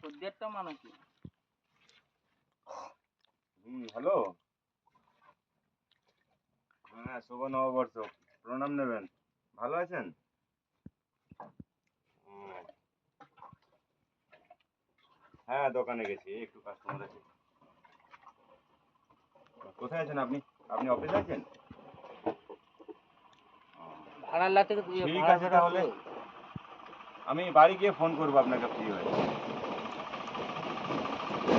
খদ্দেরটা মানে কি হুম হ্যালো? হ্যাঁ শুভ নববর্ষ। প্রণাম নেবেন। ভালো আছেন? হ্যাঁ দোকানে গেছি একটু কাস্টমার আছে। কোথায় আছেন আপনি? আপনি অফিসে আছেন? ঠিক আছে তাহলে। আমি বাড়ি গিয়ে ফোন করব আপনাকে ফ্রি হয়ে।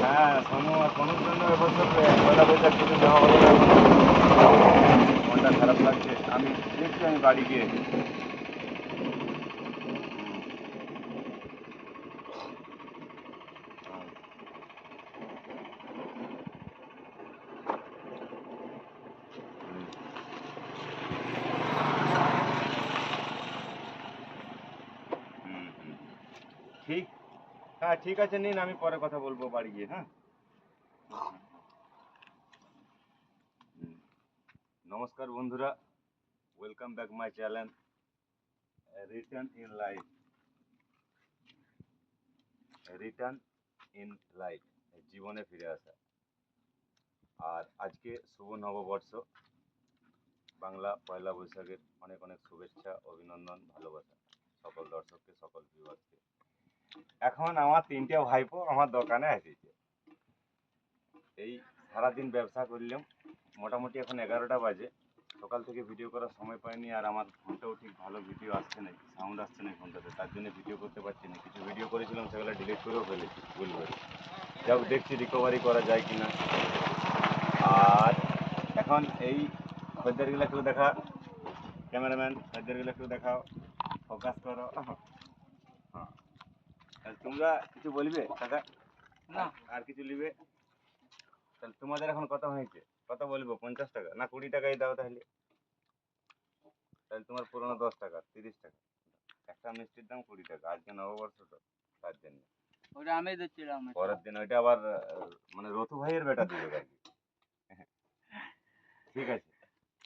হ্যাঁ সোনু সোনুর জন্য এবছর পয়লা বৈশাখ কিছু দেওয়া হলো না মনটা খারাপ লাগছে আমি দেখছি আমি বাড়ি গিয়ে। ঠিক হ্যাঁ ঠিক আছে, নিন, আমি পরে কথা বলব বাড়ি গিয়ে হ্যাঁ? নমস্কার বন্ধুরা welcome back my channel return in life return in life জীবনে ফিরে আসা। আর আজকে শুভ নববর্ষ, বাংলা পয়লা বৈশাখের অনেক অনেক শুভেচ্ছা, অভিনন্দন, ভালোবাসা। সকল দর্শককে, সকল ভিউয়ার্সকে এখন আমার তিনটে ভাইপো আমার দোকানে এসেছে এই সারাদিন ব্যবসা করলাম। মোটামুটি এখন এগারোটা বাজে। সকাল থেকে ভিডিও করার সময় পাইনি আর আমার ফোনটাও ঠিক ভালো ভিডিও আসছে না সাউন্ড আসছে না ফোনটাতে তার জন্য ভিডিও করতে পারছি না। কিছু ভিডিও করেছিলাম, সেগুলো ডিলিট করেও ফেলেছি, ভুল করে। যাও দেখছি রিকভারি করা যায় কি না আর এখন এই খদ্দেরগুলো একটু দেখা। ক্যামেরাম্যান খদ্দেরগুলো একটু দেখাও। ফোকাস করো। তোমরা কিছু বলবে কাকা? না। আর কিছু নিবে তাহলে তোমাদের এখন কত হয়েছে। কত বলব পঞ্চাশ টাকা। না কুড়ি টাকাই দাও তাহলে। তাহলে তোমার পুরোনো দশ টাকা তিরিশ টাকা। একটা মিষ্টির দাম কুড়ি টাকা। আজকে নববর্ষ তো তার জন্য। ওটা আমি দিচ্ছিলাম পরের দিন ওইটা আবার মানে রথু ভাইয়ের বেটা দিবে আর ঠিক আছে।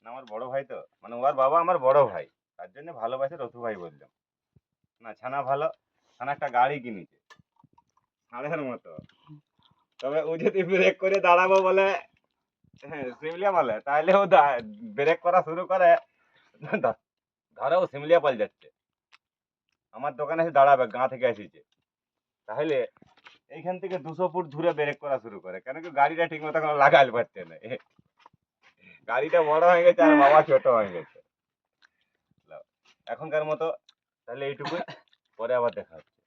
না আমার বড় ভাই তো। মানে ওর বাবা আমার বড় ভাই। তার জন্য ভালোবাসে রথু ভাই বললাম। না ছানা ভালো। ছানা একটা গাড়ি কিনেছে। ষাঁড়ের মতো। তবে ও যদি ব্রেক করে দাঁড়াবো বলে হ্যাঁ সিমলিয়া বলে তাহলে ও ব্রেক করা শুরু করে। ধরে ও সিমলিয়া পাল যাচ্ছে। আমার দোকানে এসে দাঁড়াবে, গাঁ থেকে এসেছে। তাহলে এইখান থেকে দুশো ফুট দূরে ব্রেক করা শুরু করে। কেন কি গাড়িটা ঠিক মতো কোনো লাগাল পারছে না। গাড়িটা বড় হয়ে গেছে আর বাবা ছোট হয়ে গেছে। এখনকার মতো তাহলে এইটুকু পরে আবার দেখা হচ্ছে।